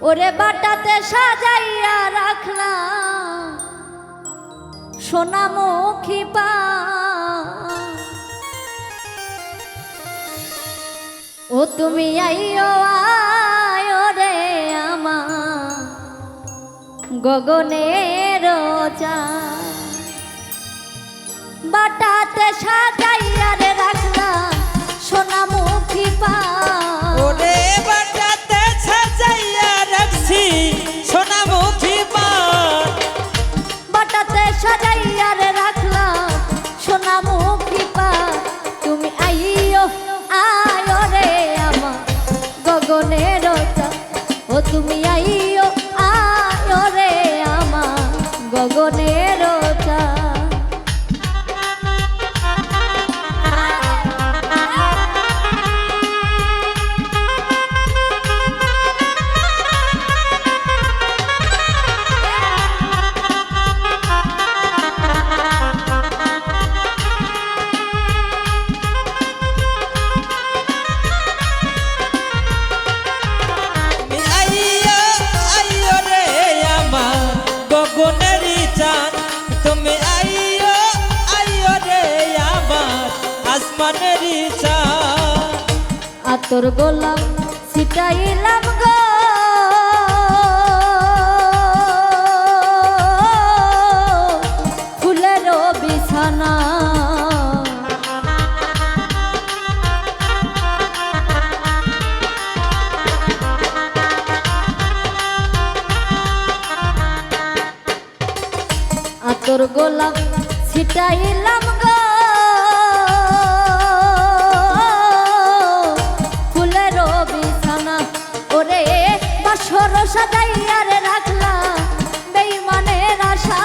ওরে বাটাতে সাজাইয়া রাখলাম। সোনামুখী পা। ও তুমি আইও আয়ো রে আমা গগনের চা। বাটাতে সাজাইয়া রে রাখলাম, সোনামুখী পা। তুমি আইও আয়ো রে আমার গগনের আসমানেরই চাঁদ আতর গোলাম সিটাইলাম গো। ফুলের বিছানা। ছিটাইলাম সাজাইয়া রে রাখলাম বেইমানের আশা।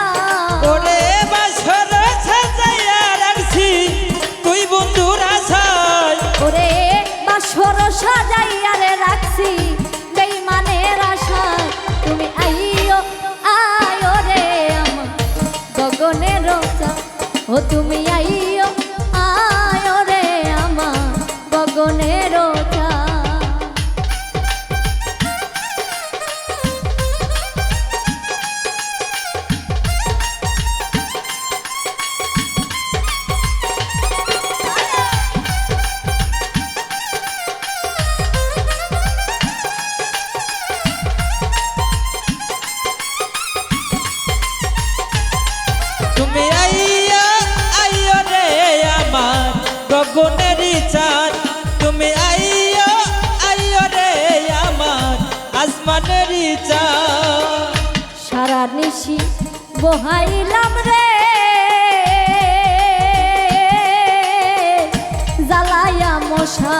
ওরে বাসর সাজাইয়া রাখছি তুই বন্ধুর আশায়। ওরে বাসর সাজাইয়া রে রাখছি বেইমানের আশা। তুমি আইও আয়ো রে আমার গগনের ও তুমি আইও গগনেরই চাঁদ। তুমি আইয়ো আইয়ো রে আমার আসমানেরই চাঁদ। সারা নিশি বহাইলাম রে। জ্বালায়া মশা।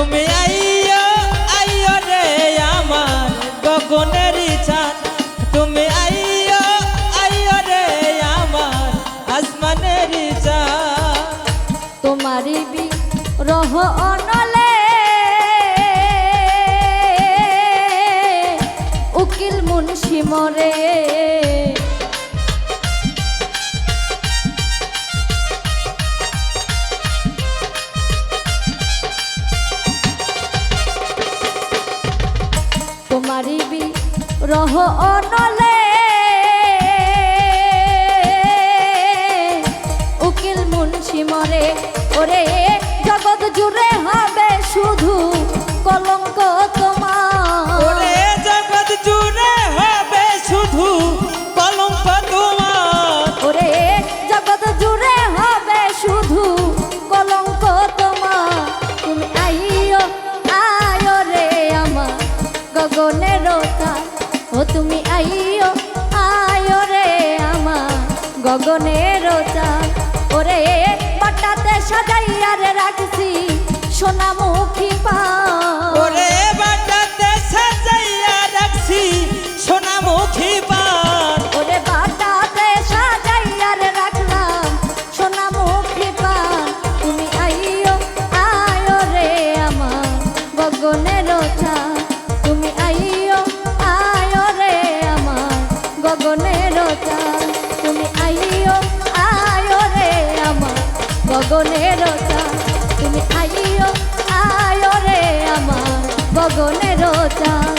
তুমি আইয়ো আইয়ো রে আমার গগনেরই চাঁদ। তুমি আইয়ো আইয়ো রে আমার আসমানেরই চাঁদ। তোমারি বি রহ অনলে উকিল মুন্সি মরে। উকিল মুন্সি মরে ওরে জগৎ জুড়ে হবে সাজাইয়া রে রাখছি সোনামুখী পা ওরে বাটাতে সাজাইয়া রাখছি সোনামুখী পান ওরে বাটাতে সাজাইয়া রে রাখলাম সোনামুখী পান তুমি আইও আয়ো রে আমার গগনের চা তুমি আইও আয়ো রে আমার গগনের চা তুমি আইও গগনের তুমি আইও আয়ো রে আমার গগনের চা